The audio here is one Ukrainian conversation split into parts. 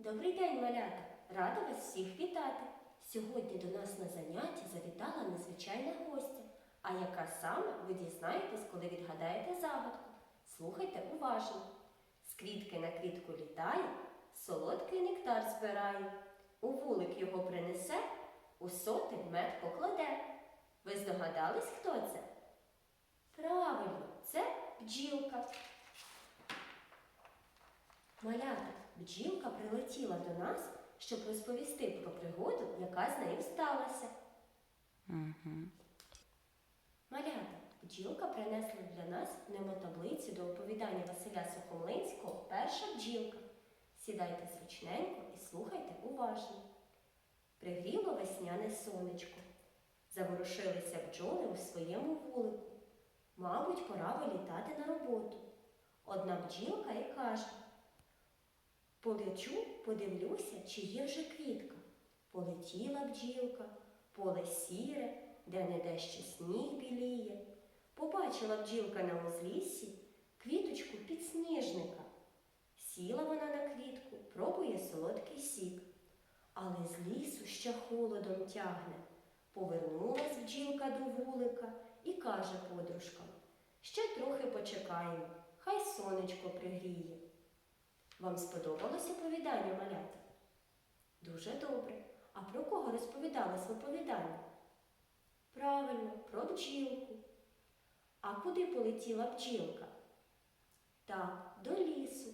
Добрий день, малята! Рада вас всіх вітати! Сьогодні до нас на заняття завітала незвичайна гостя. А яка саме ви дізнаєтесь, коли відгадаєте загадку? Слухайте уважно. З квітки на квітку літає, солодкий нектар збирає. У вулик його принесе, у сотень мед покладе. Ви здогадались, хто це? Правильно, це бджілка. Малята, бджілка прилетіла до нас, щоб розповісти про пригоду, яка з нею сталася. Угу. Малята, бджілка принесла для нас немотаблицю до оповідання Василя Сухомлинського Перша бджілка. Сідайте зручненько і слухайте уважно. Пригріло весняне сонечко. Заворушилися бджоли у своєму вулику. Мабуть, пора вилітати на роботу. Одна бджілка і каже: Полечу, подивлюся, чи є вже квітка. Полетіла бджілка, поле сіре, де не дещо сніг біліє. Побачила бджілка на узліссі квіточку підсніжника. Сіла вона на квітку, пробує солодкий сік, але з лісу ще холодом тягне. Повернулась бджілка до вулика і каже подружкам, ще трохи почекаємо, хай сонечко пригріє. Вам сподобалось оповідання малята? Дуже добре. А про кого розповідалось в оповіданні? Правильно, про бджілку. А куди полетіла бджілка? Так, до лісу.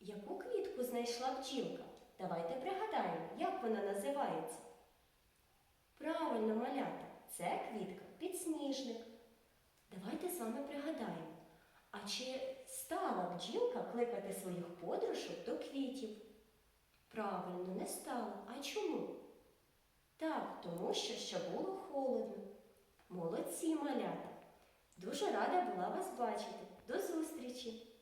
Яку квітку знайшла бджілка? Давайте пригадаємо, як вона називається. Правильно, малята, це квітка підсніжник. Давайте з вами пригадаємо. А чи стала бджілка кликати своїх подружок до квітів? Правильно, не стала. А чому? Так, тому що ще було холодно. Молодці малята. Дуже рада була вас бачити. До зустрічі!